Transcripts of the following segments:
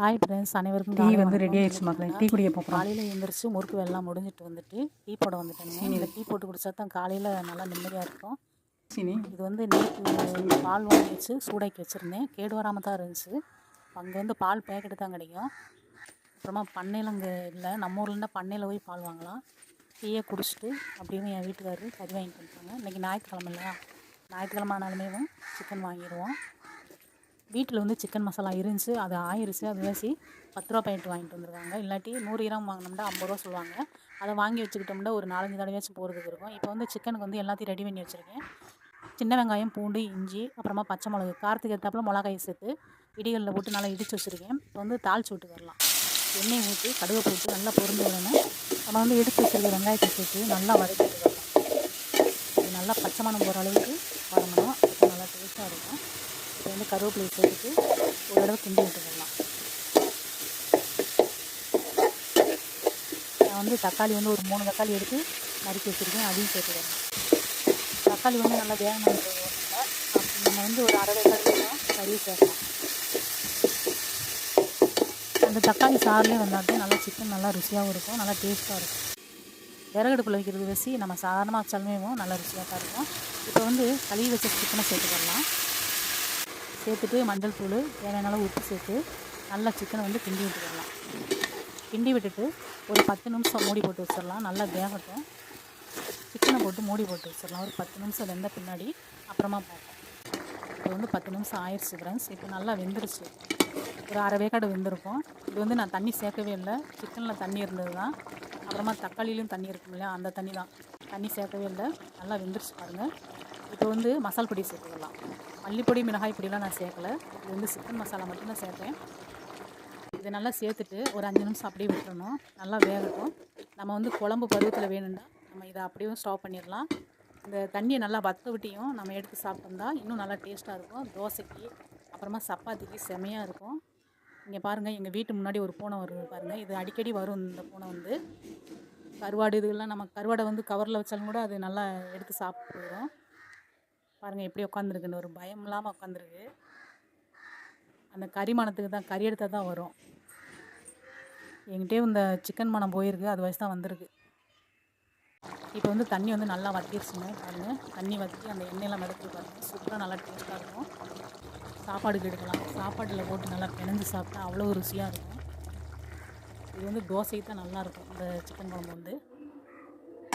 Hi friends அனைவருக்கும் tea வந்து. Ready ஆயிடுச்சு மக்களே. டீ குடிக்க போகிறோம் காலையில் எழுந்திரிச்சு முறுக்கு வெள்ளம் முடிஞ்சிட்டு வந்துட்டு டீ போட வந்துட்டேங்க. இந்த டீ போட்டு குடிச்சா தான் காலையில் நல்லா நிம்மதியாக இருக்கும். சீனி. இது வந்து நேற்று பால் வாங்கி வச்சு சூடாக்கி வச்சுருந்தேன். கேடு வராமல் தான் இருந்துச்சு. அங்கே வந்து பால் பேக்கெட்டு தான் கிடைக்கும். அப்புறமா பண்ணையில் அங்கே இல்லை. நம்ம ஊர்லேருந்து பண்ணையில் போய் பால் வாங்கலாம். டீயை குடிச்சிட்டு அப்படின்னு என் வீட்டுக்காரரு கறி வாங்கிட்டு வந்துட்டாங்க. இன்றைக்கி ஞாயிற்றுக்கிழமை இல்லையா? ஞாயிற்றுக்கிழமை ஆனாலுமே சிக்கன் வாங்கிடுவோம். வீட்டில் வந்து சிக்கன் மசாலா இருந்துச்சு அது ஆயிருச்சு அது வேசி பத்து ரூபா பாக்கெட் வாங்கிட்டு வந்திருக்காங்க. இல்லாட்டி நூறு கிராம் வாங்கினோம்னா ஐம்பது ரூபா சொல்லுவாங்க. அதை வாங்கி வச்சுக்கிட்டோம்னா ஒரு நாலஞ்சு தடவையாச்சும் போகிறதுக்கு இருக்கும். இப்போ வந்து சிக்கனுக்கு வந்து எல்லாத்தையும் ரெடி பண்ணி வச்சுருக்கேன். சின்ன வெங்காயம் பூண்டு இஞ்சி அப்புறமா பச்சை மிளகு காரத்துக்கு ஏற்றாப்புல மிளகாய் சேர்த்து இடிகளில் போட்டு நல்லா இடித்து வச்சுருக்கேன். இப்போ வந்து தாளிச்சு விட்டு வரலாம். எண்ணெய் ஊற்றி கடுகை போட்டு நல்லா பொருந்து வரணும் நம்ம வந்து எடுத்து வச்சுருக்க வெங்காயத்தை சேர்த்து நல்லா வதக்கிட்டு வரலாம் நல்லா பச்சை மணம் போகிற அளவுக்கு வதங்கணும். நல்லா டேஸ்ட்டாக இருக்கும். இப்போ வந்து கருவேப்பிலையை சேர்த்துட்டு ஒரு தடவை கிண்டி விட்டுக்கலாம் நான் வந்து தக்காளி வந்து ஒரு மூணு தக்காளி எடுத்து நறுக்கி வச்சுருக்கேன். அதையும் சேர்த்துக்கிறேன் தக்காளி வந்து நல்லா வேகணும் நம்ம வந்து ஒரு அரை தக்காளி கறி சேர்க்கலாம். அந்த தக்காளி சாறுலேயே வந்தால் நல்லா சிக்கன் நல்லா ருசியாகவும் இருக்கும். நல்லா டேஸ்ட்டாக இருக்கும். விறகடுப்பில் வைக்கிறது வச்சு நம்ம சாதாரணமாக வச்சாலுமே நல்லா ருசியாக தான் இருக்கும். இப்போ வந்து கழுவி வச்ச சிக்கனை சேர்த்துக்கலாம். சேர்த்துட்டு மஞ்சள் தூள் தேவையான உப்பு சேர்த்து நல்லா சிக்கனை வந்து கிண்டி விட்டுக்கலாம். கிண்டி விட்டுட்டு ஒரு பத்து நிமிஷம் மூடி போட்டு வச்சிடலாம். நல்லா வேகட்டும். சிக்கனை போட்டு மூடி போட்டு வச்சிடலாம். ஒரு பத்து நிமிஷம் வெந்த பின்னாடி அப்புறமா பார்ப்போம். இப்போ வந்து பத்து நிமிஷம் ஆயிடுச்சு ஃப்ரெண்ட்ஸ் இப்போ நல்லா வெந்துருச்சு. ஒரு அரை வேக்காடு வெந்திருக்கும். இது வந்து நான் தண்ணி சேர்க்கவே இல்லை. சிக்கனில் தண்ணி இருந்தது தான். அப்புறமா தக்காளிலையும் தண்ணி இருக்கும் இல்லையா அந்த தண்ணி தான். தண்ணி சேர்க்கவே இல்லை. நல்லா வெந்துருச்சு பாருங்கள் இப்போ வந்து மசால் பொடி சேர்த்துக்கலாம். மல்லிப்பொடி மிளகாய் பொடிலாம் நான் சேர்க்கலை. இது வந்து சிக்கன் மசாலா மட்டும் தான் சேர்த்தேன் இதை நல்லா சேர்த்துட்டு ஒரு அஞ்சு நிமிஷம் அப்படியே விட்டுறணும். நல்லா வேகட்டும். நம்ம வந்து குழம்பு பருவத்தில் வேணும்னா நம்ம இதை அப்படியே ஸ்டாப் பண்ணிடலாம். இந்த தண்ணியை நல்லா வத்த விட்டியும் நம்ம எடுத்து சாப்பிட்டோம்னா இன்னும் நல்லா டேஸ்ட்டாக இருக்கும். தோசைக்கு அப்புறமா சப்பாத்திக்கு செமையாக இருக்கும். இங்கே பாருங்கள் எங்கள் வீட்டு முன்னாடி ஒரு பூனை வரும் பாருங்கள் இது அடிக்கடி வரும் இந்த பூனை வந்து. கருவாடு இதுலாம் நம்ம கருவாடை வந்து கவரில் வச்சாலும் கூட அது நல்லா எடுத்து சாப்பிட்டு போயிடும். பாருங்கள் எப்படி உட்காந்துருக்குன்னு ஒரு பயம் இல்லாமல் உட்காந்துருக்கு அந்த கறி மணத்துக்கு தான் கறி எடுத்தால் தான் வரும். என்கிட்டயே இந்த சிக்கன் மனம் போயிருக்கு அது வயசு தான் வந்திருக்கு. இப்போ வந்து தண்ணி வந்து நல்லா வத்திடுச்சுங்க பாருங்கள் தண்ணி வற்றி அந்த எண்ணெயெல்லாம் மிதக்கி பாருங்கள் சூப்பராக நல்லா டேஸ்ட்டாக இருக்கும். சாப்பாடுக்கு எடுக்கலாம் சாப்பாட்டில் போட்டு நல்லா பிணைஞ்சு சாப்பிட்டா அவ்வளோ ருசியாக இருக்கும். இது வந்து தோசைக்கு தான் நல்லாயிருக்கும் இந்த சிக்கன் குழம்பு வந்து.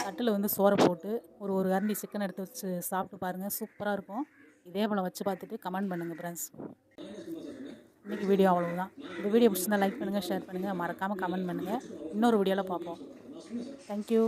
தட்டில் வந்து சோறை போட்டு ஒரு ஒரு அரண்டி சிக்கன் எடுத்து வச்சு சாப்பிட்டு பாருங்கள் சூப்பராக இருக்கும். இதே போல் வச்சு பார்த்துட்டு கமெண்ட் பண்ணுங்கள் ஃப்ரெண்ட்ஸ் இன்றைக்கி வீடியோ அவ்வளவுதான். இந்த வீடியோ பிடிச்சிருந்தா லைக் பண்ணுங்கள் ஷேர் பண்ணுங்கள் மறக்காமல் கமெண்ட் பண்ணுங்கள் இன்னொரு வீடியோவில் பார்ப்போம். தேங்க்யூ